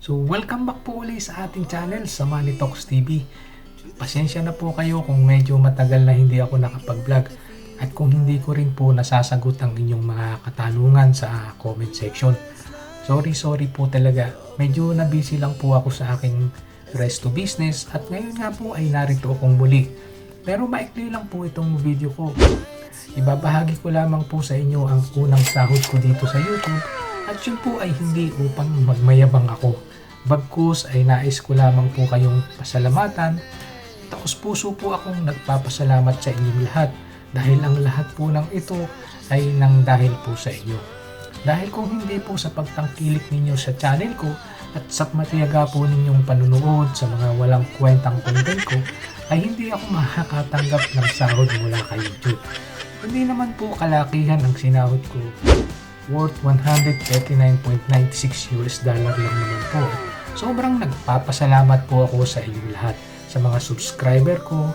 So welcome back po ulit sa ating channel sa Money Talks TV. Pasensya na po kayo kung medyo matagal na hindi ako nakapag-vlog at kung hindi ko rin po nasasagot ang inyong mga katanungan sa comment section. Sorry, sorry po talaga. Medyo na busy lang po ako sa aking rest to business at ngayon nga po ay narito akong muli. Pero maikli lang po itong video ko. Ibabahagi ko lamang po sa inyo ang unang sahod ko dito sa YouTube at yun po ay hindi upang magmayabang ako. Bagkus ay nais ko lamang po kayong pasalamatan. Taos puso po akong nagpapasalamat sa inyong lahat dahil ang lahat po ng ito ay nang dahil po sa inyo. Dahil kung hindi po sa pagtangkilik ninyo sa channel ko at sa matiyaga po ninyong panunood sa mga walang kwentang content ko, ay hindi ako makakatanggap ng sahod mula kay YouTube. Hindi naman po kalakihan ang sinahod ko. Worth 139.96 US dollar lang naman po. Sobrang nagpapasalamat po ako sa inyong lahat, sa mga subscriber ko,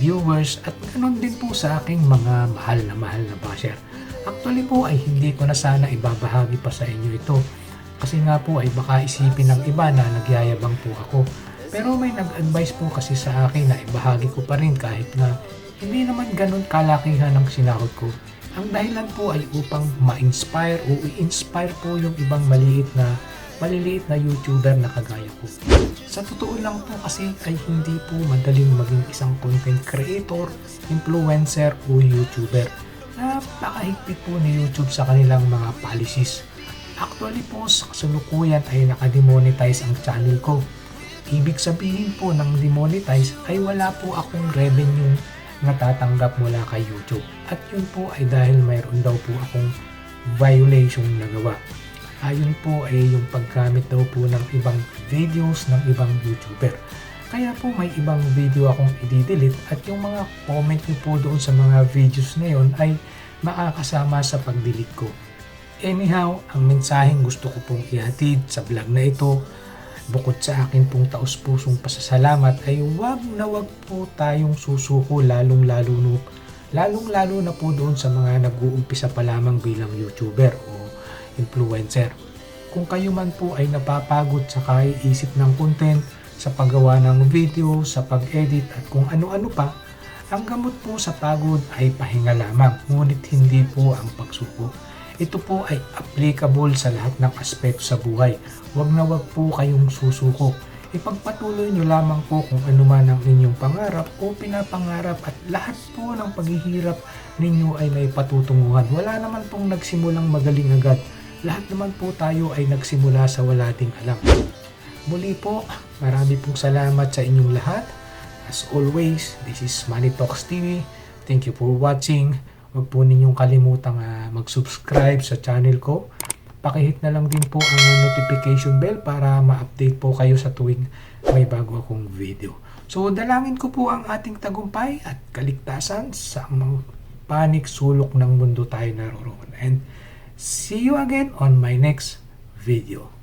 viewers, at ganoon din po sa aking mga mahal na mahal na basher. Actually po ay hindi ko na sana ibabahagi pa sa inyo ito kasi nga po ay baka isipin ng iba na nagyayabang po ako. Pero may nag-advise po kasi sa akin na ibahagi ko pa rin kahit na hindi naman ganun kalakihan ang sinahod ko. Ang dahilan po ay upang ma-inspire o i-inspire po yung ibang maliit na maliliit na YouTuber na kagaya ko. Sa totoo lang po kasi ay hindi po madaling maging isang content creator, influencer o YouTuber. Napakahigpit po ni YouTube sa kanilang mga policies. Actually po sa kasalukuyan ay nakademonetize ang channel ko. Ibig sabihin po ng demonetize ay wala po akong revenue natatanggap mula kay YouTube. At yun po ay dahil mayroon daw po akong violation na gawa. Ayon po ay yung paggamit daw po ng ibang videos ng ibang YouTuber. Kaya po may ibang video akong i-delete at yung mga comment niyo po doon sa mga videos na yun ay makakasama sa pag-delete ko. Anyhow, ang mensaheng gusto ko pong ihatid sa vlog na ito bukod sa akin pong taus-pusong pasasalamat ay wag na wag po tayong susuko lalong lalo no, lalong lalo na po doon sa mga nag-uumpisa pa lamang bilang YouTuber o influencer. Kung kayo man po ay napapagod sa kaiisip ng content, sa paggawa ng video, sa pag-edit at kung ano-ano pa, ang gamot po sa pagod ay pahinga lamang, ngunit hindi po ang pagsuko. Ito po ay applicable sa lahat ng aspeto sa buhay. Huwag na huwag po kayong susuko. Ipagpatuloy nyo lamang po kung ano man ang inyong pangarap o pinapangarap at lahat po ng paghihirap ninyo ay may patutunguhan. Wala naman pong nagsimulang magaling agad. Lahat naman po tayo ay nagsimula sa wala ding alam. Muli po, marami pong salamat sa inyong lahat. As always, this is Money Talks TV. Thank you for watching. Huwag po ninyong kalimutang ah, mag-subscribe sa channel ko. Pakihit na lang din po ang notification bell para ma-update po kayo sa tuwing may bago akong video. So, dalangin ko po ang ating tagumpay at kaligtasan sa mga panik sulok ng mundo tayo naroroon. And see you again on my next video.